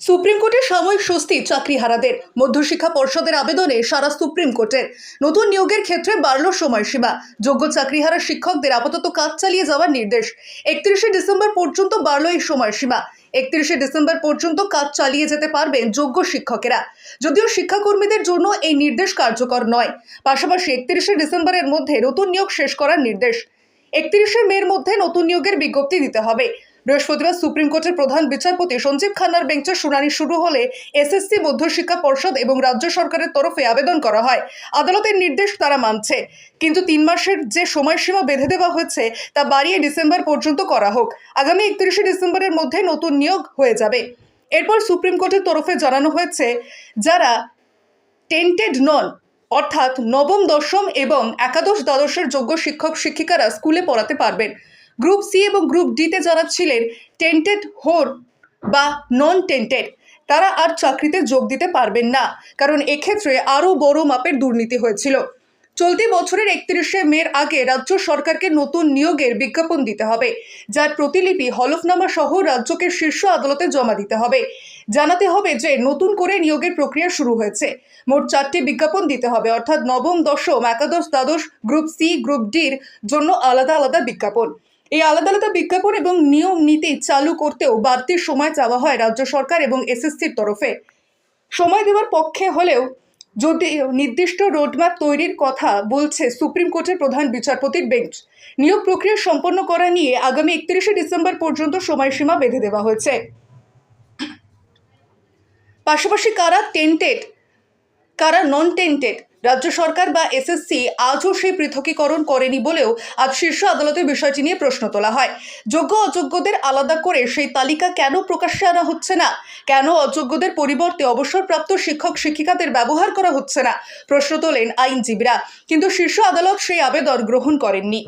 Supreme কোর্টের সাময়িক স্বস্তি চাকরিহারাদের। মধ্যশিক্ষা পর্ষদের আবেদনে সারা সুপ্রিম কোর্টের। নতুন নিয়োগের ক্ষেত্রে বাড়ল সময়সীমা। যোগ্য চাকরিহারা শিক্ষকদের আপাতত কাজ চালিয়ে যাওয়ার নির্দেশ। একত্রিশে ডিসেম্বর পর্যন্ত বাড়ল এই সময়সীমা। একত্রিশে ডিসেম্বর পর্যন্ত কাজ চালিয়ে যেতে পারবেন যোগ্য শিক্ষকেরা। যদিও শিক্ষাকর্মীদের জন্য এই নির্দেশ কার্যকর নয়। পাশাপাশি একত্রিশে ডিসেম্বরের মধ্যে নতুন নিয়োগ শেষ করার নির্দেশ। একত্রিশে মের মধ্যে নতুন নিয়োগের বিজ্ঞপ্তি দিতে হবে। বৃহস্পতিবার সুপ্রিম কোর্টের প্রধান বিচারপতি সঞ্জীব খান্নার বেঞ্চে শুনানি শুরু হলে এসএসসি মধ্যশিক্ষা পর্ষদ এবং রাজ্য সরকারের তরফে আবেদন করা হয়। আদালতের নির্দেশ তারা মানছে। কিন্তু তিন মাসের যে সময়সীমা বেঁধে দেওয়া হয়েছে, তা বাড়িয়ে ডিসেম্বর পর্যন্ত করা হোক। আগামী একত্রিশে ডিসেম্বরের মধ্যে নতুন নিয়োগ হয়ে যাবে। এরপর সুপ্রিম কোর্টের তরফে জানানো হয়েছে, যারা টেন্টেড নন, অর্থাৎ নবম, দশম এবং একাদশ দ্বাদশের যোগ্য শিক্ষক শিক্ষিকারা স্কুলে পড়াতে পারবেন। গ্রুপ সি এবং গ্রুপ ডিতে যারা ছিলেন টেন্টেড হোর বা নন টেন্টেড তারা আর চাকরিতে যোগ দিতে পারবেন না। কারণ এক্ষেত্রে আরও বড় মাপের দুর্নীতি হয়েছিল। চলতি বছরের একত্রিশে মের আগে রাজ্য সরকারকে নতুন নিয়োগের বিজ্ঞাপন দিতে হবে, যার প্রতিলিপি হলফনামা সহ রাজ্যকে শীর্ষ আদালতে জমা দিতে হবে। জানাতে হবে যে নতুন করে নিয়োগের প্রক্রিয়া শুরু হয়েছে। মোট চারটি বিজ্ঞাপন দিতে হবে, অর্থাৎ নবম, দশম, একাদশ, দ্বাদশ, গ্রুপ সি, গ্রুপ ডির জন্য আলাদা আলাদা বিজ্ঞাপন। এই আলাদা আলাদা বিজ্ঞাপন এবং নিয়ম নীতি চালু করতেও বাড়তি সময় চাওয়া হয় রাজ্য সরকার এবং এসএসসির তরফে। সময় দেওয়ার পক্ষে হলেও যদি নির্দিষ্ট রোডম্যাপ তৈরির কথা বলছে সুপ্রিম কোর্টের প্রধান বিচারপতির বেঞ্চ, নিয়োগ প্রক্রিয়া সম্পন্ন করা নিয়ে আগামী একত্রিশে ডিসেম্বর পর্যন্ত সময়সীমা বেঁধে দেওয়া হয়েছে। পাশাপাশি কারা টেন্টেড কারা নন টেন্টেড রাজ্য সরকার বা এসএসসি আজও সেই পৃথকীকরণ করেনি বলেও আজ শীর্ষ আদালতে বিষয়টি নিয়ে প্রশ্ন তোলা হয়। যোগ্য অযোগ্যদের আলাদা করে সেই তালিকা কেন প্রকাশ্যে আনা হচ্ছে না? কেন অযোগ্যদের পরিবর্তে অবসরপ্রাপ্ত শিক্ষক শিক্ষিকাদের ব্যবহার করা হচ্ছে না? প্রশ্ন তোলেন আইনজীবীরা। কিন্তু শীর্ষ আদালত সেই আবেদন গ্রহণ করেননি।